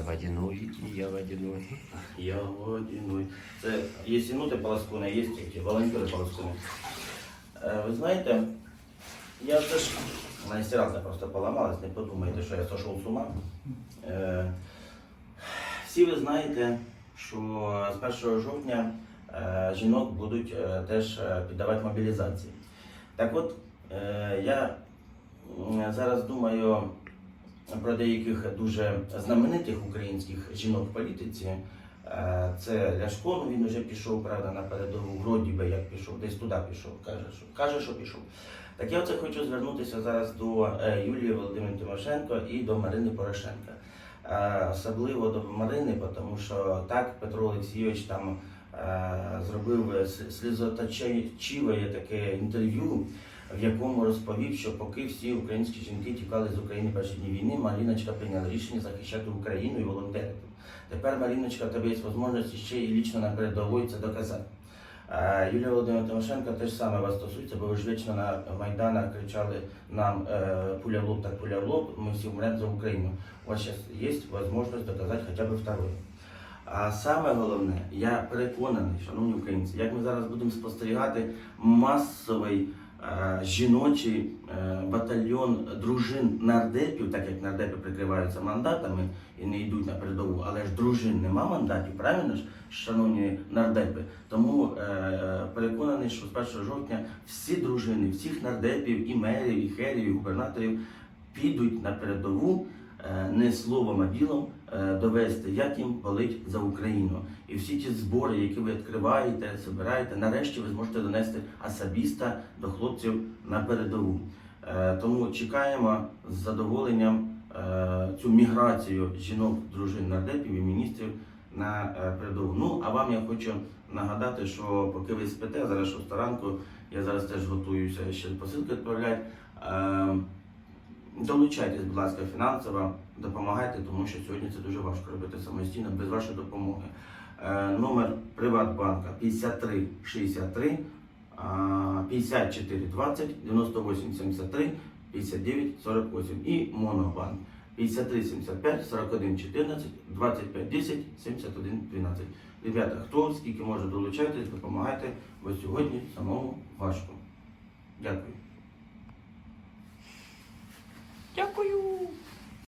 водяной, и я водяной. Я водяной. Це є сінути полоскуни, є ті волонтери полоскуни. Е, Ви знаєте, я теж, мене просто поламалась, не подумайте, що я сошов з ума. Е, Всі ви знаєте, що з 1 жовтня е, жінок будуть теж піддавати мобілізації. Так от, я зараз думаю про деяких дуже знаменитих українських жінок в політиці. Е, Це Ляшко, ну він вже пішов, правда, на передову, вроді би як пішов, десь туди пішов, каже, що, каже, що пішов. Так я оце хочу звернутися зараз до е, Юлії Володимирівни Тимошенко і до Марини Порошенка. Е, Особливо до Марини, тому що так Петро Олексійович там зробив с- сльозоточиве таке інтерв'ю, в якому розповів, що поки всі українські жінки тікали з України перші дні війни, Маріночка прийняла рішення захищати Україну і волонтерити. Тепер Маріночка, тебе є можливість ще і лічно на передовій це доказати. Е, Юлія Володимирівна Тимошенко теж саме вас стосується, бо ви ж вічно на Майданах кричали нам е, пуля в лоб, так пуля в лоб, ми всі вмремо за Україну. У вас зараз є можливість доказати хоча б второе. А саме головне, я переконаний, шановні українці, як ми зараз будемо спостерігати масовий е, жіночий е, батальйон дружин нардепів, так як нардепи прикриваються мандатами і не йдуть на передову, але ж дружин нема мандатів, правильно ж, шановні нардепи? Тому е, переконаний, що з 1 жовтня всі дружини, всіх нардепів, і мерів, і херів, і губернаторів підуть на передову не словом, а ділом е, довести, як їм болить за Україну. І всі ті збори, які ви відкриваєте, збираєте, нарешті ви зможете донести особисто до хлопців на передову. Е, Тому чекаємо з задоволенням е, цю міграцію жінок, дружин, нардепів і міністрів на е, передову. Ну а вам я хочу нагадати, що поки ви спите, зараз 6 ранку, я зараз теж готуюся ще посилки відправляти. Долучайтесь, будь ласка, фінансово, допомагайте, тому що сьогодні це дуже важко робити самостійно без вашої допомоги. Е, номер Приватбанка 53 63 а, 54 20 98 73 59 48 і Монобанк 53 75 41 14 25 10 71 12. Ребята, хто скільки може долучайтесь, допомагайте, бо сьогодні самому важко. Дякую. Дякую.